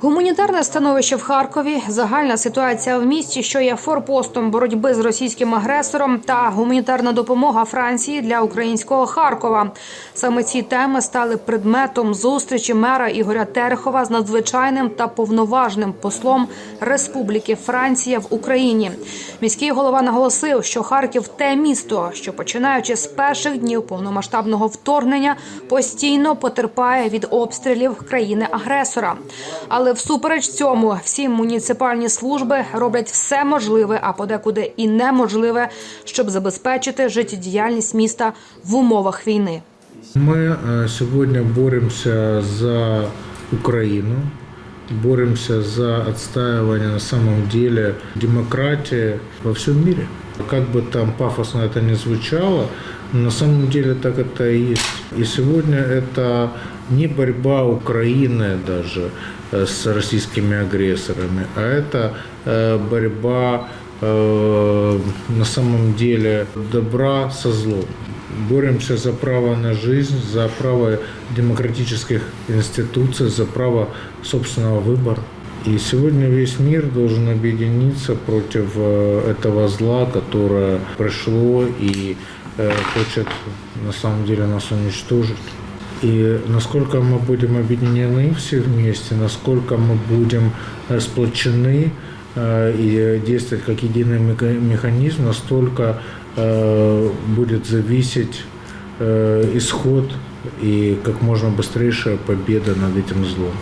Гуманітарне становище в Харкові, загальна ситуація в місті, що є форпостом боротьби з російським агресором, та гуманітарна допомога Франції для українського Харкова. Саме ці теми стали предметом зустрічі мера Ігоря Терехова з надзвичайним та повноважним послом Республіки Франція в Україні. Міський голова наголосив, що Харків те місто, що починаючи з перших днів повномасштабного вторгнення, постійно потерпає від обстрілів країни-агресора. Але всупереч цьому всі муніципальні служби роблять все можливе, а подекуди і неможливе, щоб забезпечити життєдіяльність міста в умовах війни. Мы э, сегодня боремся за Украину, боремся за отстаивание на самом деле демократии во всем мире. Как бы там пафосно это ни звучало, но на самом деле так это и есть. И сегодня это не борьба Украины даже э, с российскими агрессорами, а это э, борьба э, на самом деле добра со злом. Боремся за право на жизнь, за право демократических институций, за право собственного выбора. И сегодня весь мир должен объединиться против э, этого зла, которое пришло и э, хочет на самом деле нас уничтожить. И насколько мы будем объединены все вместе, насколько мы будем э, сплочены э, и действовать как единый меха- механизм, настолько э, будет зависеть э, исход и как можно быстрейшая победа над этим злом.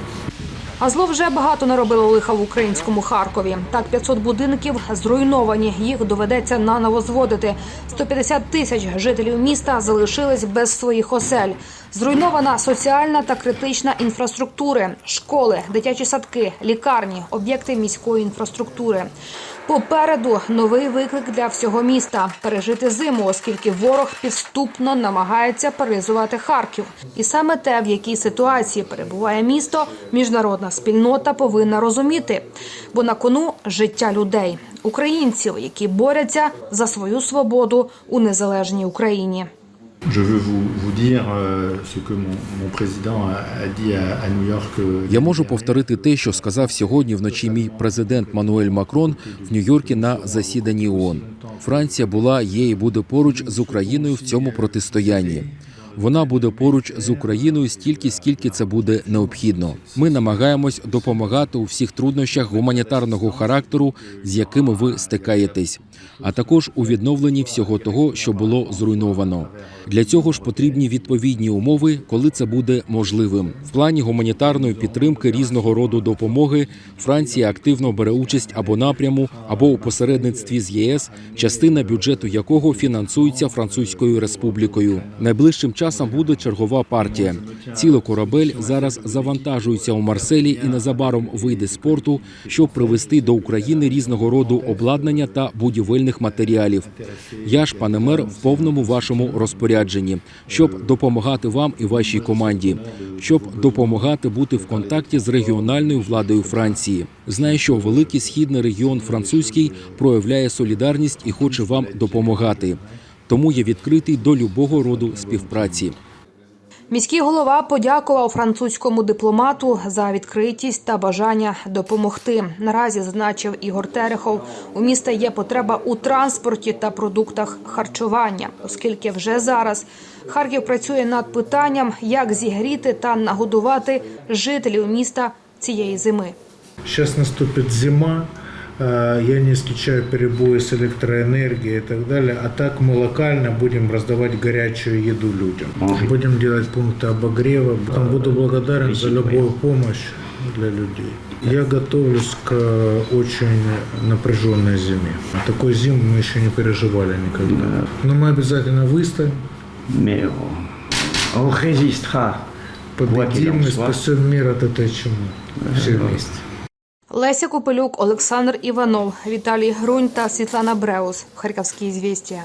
А зло вже багато наробило лиха в українському Харкові. Так, 500 будинків зруйновані. Їх доведеться наново зводити. 150 тисяч жителів міста залишились без своїх осель. Зруйнована соціальна та критична інфраструктури, школи, дитячі садки, лікарні, об'єкти міської інфраструктури. Попереду новий виклик для всього міста пережити зиму, оскільки ворог підступно намагається паралізувати Харків. І саме те, в якій ситуації перебуває місто, міжнародна спільнота повинна розуміти, бо на кону життя людей, українців, які борються за свою свободу у незалежній Україні. Je veux vous, vous dire euh, ce que mon, mon président a, a dit à, à New York. euh, Я можу повторити те, що сказав сьогодні вночі мій президент Мануель Макрон в Нью-Йоркі на засіданні ООН. Франція була, є і буде поруч з Україною в цьому протистоянні. Вона буде поруч з Україною стільки, скільки це буде необхідно. Ми намагаємось допомагати у всіх труднощах гуманітарного характеру, з якими ви стикаєтесь, а також у відновленні всього того, що було зруйновано. Для цього ж потрібні відповідні умови, коли це буде можливим. В плані гуманітарної підтримки різного роду допомоги Франція активно бере участь або напряму, або у посередництві з ЄС, частина бюджету якого фінансується Французькою республікою. Найближчим часом буде чергова партія. Цілий корабель зараз завантажується у Марселі і незабаром вийде з порту, щоб привезти до України різного роду обладнання та будівельних матеріалів. Я ж, пане мер, в повному вашому розпорядженні, щоб допомагати вам і вашій команді, щоб допомагати бути в контакті з регіональною владою Франції. Знаю, що великий східний регіон французький проявляє солідарність і хоче вам допомагати. Тому я відкритий до любого роду співпраці. Міський голова подякував французькому дипломату за відкритість та бажання допомогти. Наразі зазначив Ігор Терехов, у міста є потреба у транспорті та продуктах харчування, оскільки вже зараз Харків працює над питанням, як зігріти та нагодувати жителів міста цієї зими. Сейчас наступит зима, я не исключаю перебои с электроэнергией и так далее. А так мы локально будем раздавать горячую еду людям. Будем делать пункты обогрева. Там буду благодарен за любую помощь для людей. Я готовлюсь к очень напряженной зиме. Такой зиму мы еще не переживали никогда. Но мы обязательно выстоим, победим и спасем мир от этой чумы. Все вместе. Леся Копилюк, Олександр Іванов, Віталій Грунь та Світлана Бреус. Харківські звістя.